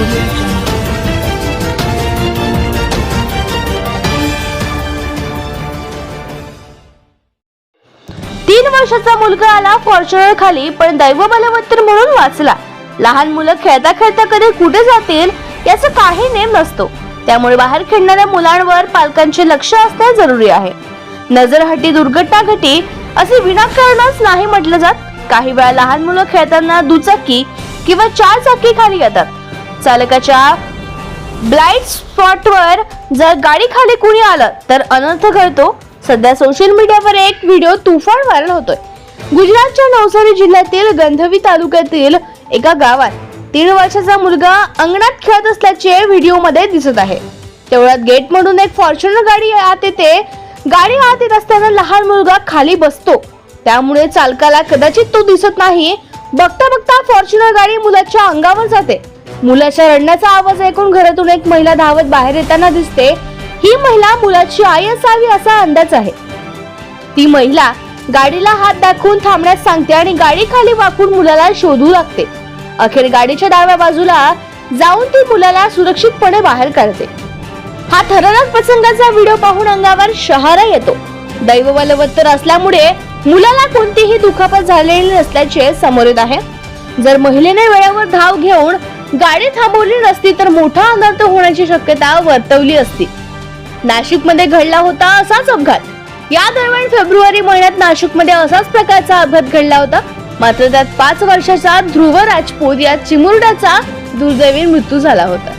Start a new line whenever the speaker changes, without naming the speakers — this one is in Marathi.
तीन वर्षाचा मुलगा आला फॉर्च्युनर खाली पण दैव बलवत्तर म्हणून वाचला. लहान मुलं खेळता खेळता कधी कुठे जातील याचा काही नेम नसतो. त्यामुळे बाहेर खेळणाऱ्या मुलांवर पालकांचे लक्ष असणे जरुरी आहे. नजरहटी दुर्घटना घटी असे विनाकारणच नाही म्हटलं जात. काही वेळा लहान मुलं खेळताना दुचाकी किंवा चार चाकी खाली येतात. चालकाच्या ब्लाइंड स्पॉटवर जर गाडी खाली कुणी आलं तर अनर्थ घडतो. सध्या सोशल मीडियावर एक व्हिडिओ तुफान व्हायरल होतोय. गुजरातच्या नवसारी जिल्ह्यातील गंधवी तालुक्यातील एका गावात तीन वर्षाचा मुलगा अंगणात खेळत असल्याचे व्हिडिओमध्ये दिसत आहे. तेवढ्यात गेट मधून एक फॉर्च्युनर गाडी आत येते. गाडी आत येत असताना लहान मुलगा खाली बसतो. त्यामुळे चालकाला कदाचित तो दिसत नाही. बघता बघता फॉर्च्युनर गाडी मुलाच्या अंगावर जाते. मुलाच्या रडण्याचा आवाज ऐकून घरातून एक महिला धावत बाहेर येताना दिसते. ही महिला मुलाची आई असावी असा अंदाज आहे. ती महिला गाडीला हात दाखवून थांबण्यास सांगते आणि गाडी खाली वाकून मुलाला शोधू लागते. अखेर गाडीच्या डाव्या बाजूला जाऊन ती मुलाला सुरक्षितपणे बाहेर काढते. हा थरारक प्रसंगाचा व्हिडिओ पाहून अंगावर शहारा येतो. दैव बलवत्तर असल्यामुळे मुलाला कोणतीही दुखापत झालेली नसल्याचे समोर येत आहे. जर महिलेने वेळेवर धाव घेऊन गाडी थांबवली नसती तर मोठा अनर्थ होण्याची शक्यता वर्तवली असती. नाशिकमध्ये घडला होता असाच अपघात. या दरम्यान फेब्रुवारी महिन्यात नाशिकमध्ये असाच प्रकारचा अपघात घडला होता. मात्र त्यात पाच वर्षाचा ध्रुव राजपूत या चिमुरड्याचा दुर्दैवी मृत्यू झाला होता.